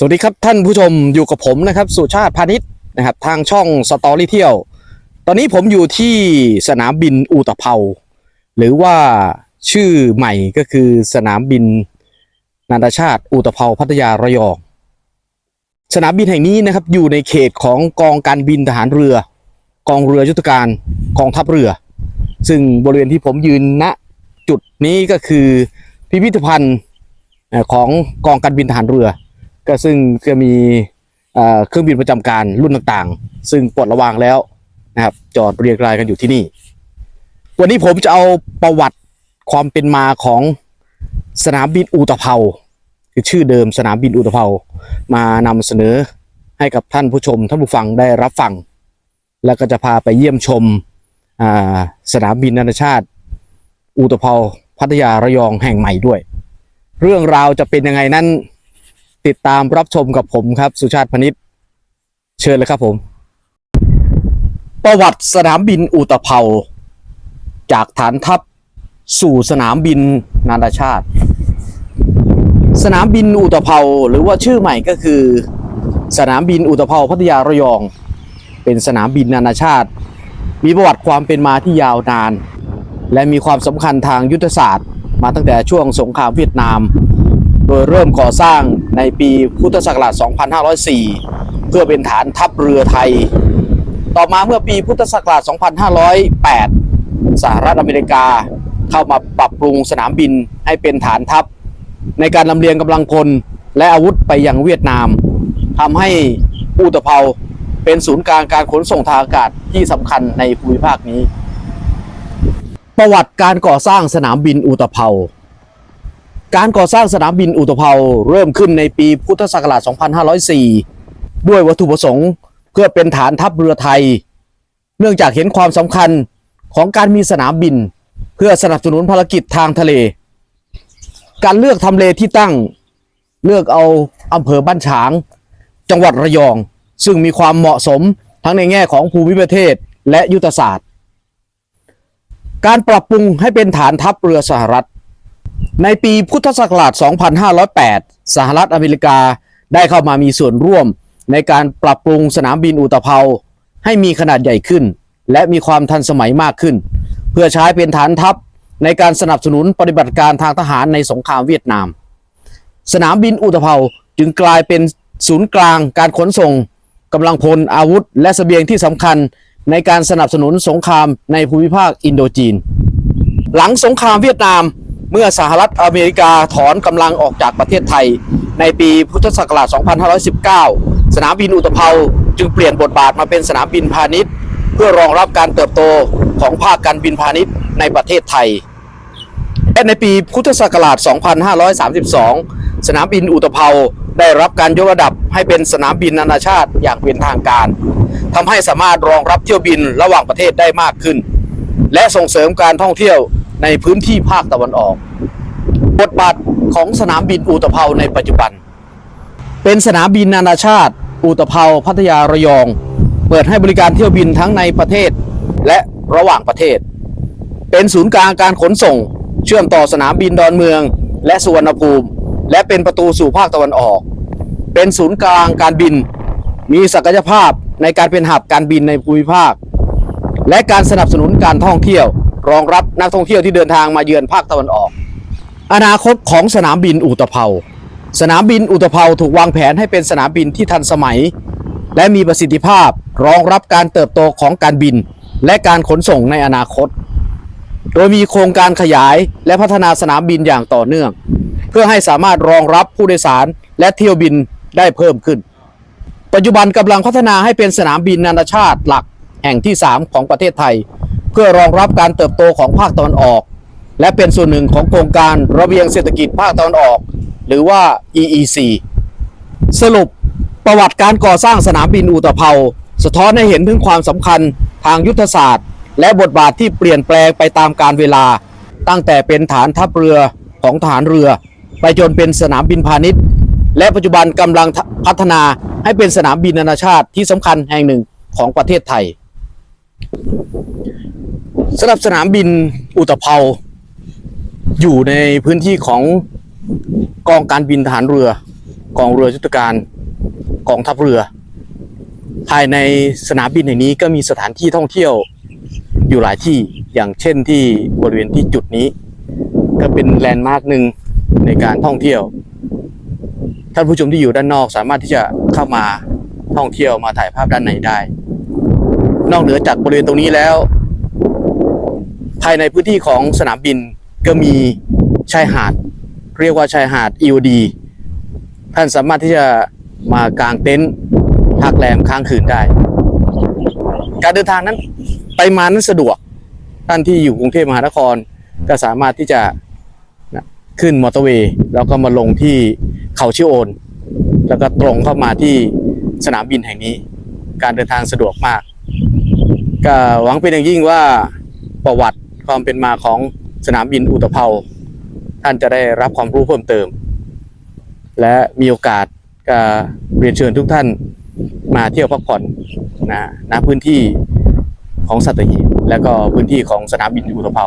สวัสดีครับท่านผู้ชมอยู่กับผมนะครับสุชาติพาณิชย์นะครับทางช่องสตอรี่เที่ยว ตอนนี้ผมอยู่ที่สนามบินอูตะเภาหรือว่าชื่อใหม่ก็คือสนามบินนานาชาติอูตะเภาพัทยาระยอง สนามบินแห่งนี้นะครับอยู่ในเขตของกองการบินทหารเรือ กองเรือยุทธการกองทัพเรือ ซึ่งบริเวณที่ผมยืนณจุดนี้ก็คือพิพิธภัณฑ์ของกองการบินทหารเรือ ก็ซึ่งจะมีเครื่องบินประจำการรุ่นต่างๆ ซึ่งปลดระวางแล้วนะครับ จอดเรียงรายกันอยู่ที่นี่ วันนี้ผมจะเอาประวัติความเป็นมาของสนามบินอูตะเภาคือชื่อเดิมสนามบินอูตะเภามานำเสนอให้กับท่านผู้ชมท่านผู้ฟังได้รับฟัง แล้วก็จะพาไปเยี่ยมชมสนามบินนานาชาติอูตะเภาพัทยาระยองแห่งใหม่ด้วย เรื่องราวจะเป็นยังไงนั้น ติดตามรับชมกับผมครับ สุชาติพนิษฐ์เชิญเลยครับผม ประวัติสนามบินอุตภเปาจากฐานทัพสู่สนามบินนานาชาติ สนามบินอุตภเปาหรือว่าชื่อใหม่ก็คือ สนามบินอุตภเปาพัทยาระยอง เป็นสนามบินนานาชาติ มีประวัติความเป็นมาที่ยาวนาน และมีความสำคัญทางยุทธศาสตร์ มาตั้งแต่ช่วงสงครามเวียดนาม โดยเริ่มก่อสร้าง ในปีพุทธศักราช 2504 เพื่อเป็นฐานทัพเรือไทย ต่อมาเมื่อปีพุทธศักราช 2508 สหรัฐอเมริกาเข้ามาปรับปรุงสนามบินให้เป็นฐานทัพ ในการลำเลียงกำลังพลและอาวุธไปยังเวียดนามทำให้อูตเภาเป็นศูนย์กลางการขนส่งทางอากาศที่สำคัญในภูมิภาคนี้ ประวัติการก่อสร้างสนามบินอูตเภา การก่อสร้างสนามบินอุตภเปาเริ่มขึ้นในปีพุทธศักราช 2504 ด้วยวัตถุประสงค์เพื่อเป็นฐานทัพเรือไทย เนื่องจากเห็นความสำคัญของการมีสนามบิน เพื่อสนับสนุนภารกิจทางทะเล การเลือกทำเลที่ตั้งเลือกเอาอำเภอบ้านฉาง จังหวัดระยอง ซึ่งมีความเหมาะสมทั้งในแง่ของภูมิประเทศและยุทธศาสตร์ การปรับปรุงให้เป็นฐานทัพเรือสหรัฐ ในปีพุทธศักราช 2508 สหรัฐอเมริกาได้เข้ามามีส่วนร่วมในการปรับปรุงสนามบินอุตภเปาให้มีขนาดใหญ่ขึ้น และมีความทันสมัยมากขึ้น เพื่อใช้เป็นฐานทัพในการสนับสนุนปฏิบัติการทางทหารในสงครามเวียดนาม สนามบินอุตภเปาจึงกลายเป็นศูนย์กลางการขนส่งกำลังพลอาวุธ และเสบียงที่สำคัญในการสนับสนุนสงครามในภูมิภาคอินโดจีน หลังสงครามเวียดนาม เมื่อสหรัฐอเมริกาถอนกำลังออกจากประเทศไทย ในปีพุทธศักราช 2519 สนามบินอุตภเปาจึงเปลี่ยนบทบาทมาเป็นสนามบินพาณิชย์ เพื่อรองรับการเติบโตของภาคการบินพาณิชย์ในประเทศไทยและในปีพุทธศักราช 2532 สนามบินอุตภเปาได้รับการยกระดับให้เป็นสนามบินนานาชาติอย่างเป็นทางการทำให้สามารถรองรับเที่ยวบินระหว่างประเทศได้มากขึ้น และส่งเสริมการท่องเที่ยว ในพื้นที่ภาคตะวันออก บทบาทของสนามบินอุตภเปาในปัจจุบัน เป็นสนามบินนานาชาติ อุตภเปาพัทยาระยอง เปิดให้บริการเที่ยวบินทั้งในประเทศและระหว่างประเทศ เป็นศูนย์กลางการขนส่ง เชื่อมต่อสนามบินดอนเมือง และสุวรรณภูมิ และเป็นประตูสู่ภาคตะวันออก เป็นศูนย์กลางการบิน มีศักยภาพในการเป็นหับการบินในภูมิภาค และการสนับสนุนการท่องเที่ยว รองรับนักท่องเที่ยวที่เดินทางมาเยือนภาคตะวันออก อนาคตของสนามบินอุตภเปาสนามบินอุตภเปาถูกวางแผนให้เป็นสนามบินที่ทันสมัย และมีประสิทธิภาพรองรับการเติบโตของการบิน และการขนส่งในอนาคต โดยมีโครงการขยายและพัฒนาสนามบินอย่างต่อเนื่อง เพื่อให้สามารถรองรับผู้โดยสารและเที่ยวบินได้เพิ่มขึ้น ปัจจุบันกำลังพัฒนาให้เป็นสนามบินนานาชาติหลักแห่งที่ 3 ของประเทศไทย พื่อรองรับการเติบโตของภาคตะวันออก และเป็นส่วนหนึ่งของโครงการระเบียงเศรษฐกิจภาคตะวันออก หรือว่า EEC สรุปประวัติการก่อสร้างสนามบินอุตภเปาสะท้อนให้เห็นถึงความสำคัญทางยุทธศาสตร์ และบทบาทที่เปลี่ยนแปลงไปตามกาลเวลา ตั้งแต่เป็นฐานทัพเรือของทหารเรือ ไปจนเป็นสนามบินพาณิชย์ และปัจจุบันกำลังพัฒนาให้เป็นสนามบินนานาชาติที่สำคัญแห่งหนึ่งของประเทศไทย สำหรับสนามบินอุตภเปาอยู่ในพื้นที่ของกองการบินทหารเรือกองเรือยุทธการกองทัพเรือ ภายในสนามบินแห่งนี้ก็มีสถานที่ท่องเที่ยวอยู่หลายที่อย่างเช่นที่บริเวณที่จุดนี้ ก็เป็นแลนด์มาร์กหนึ่งในการท่องเที่ยว ท่านผู้ชมที่อยู่ด้านนอกสามารถที่จะเข้ามาท่องเที่ยวมาถ่ายภาพด้านในได้ นอกเหนือจากบริเวณตรงนี้แล้ว ภายในพื้นที่ของสนามบินก็มีชายหาด เรียกว่าชายหาด EOD ท่านสามารถที่จะมากางเต็นท์พักแรมค้างคืนได้ การเดินทางนั้นไปมานั้นสะดวก ท่านที่อยู่กรุงเทพมหานคร ก็สามารถที่จะขึ้นมอเตอร์เวย์แล้วก็มาลงที่เขาชิโอน แล้วก็ตรงเข้ามาที่สนามบินแห่งนี้ การเดินทางสะดวกมาก ก็หวังเป็นอย่างยิ่งว่าประวัติความเป็นมาของสนามบินอุตภเปาท่านจะได้รับความรู้เพิ่มเติม และมีโอกาสก็เรียนเชิญทุกท่านมาเที่ยวพักผ่อนนะณพื้นที่ของสัตหีบและก็พื้นที่ของสนามบินอุตภเปา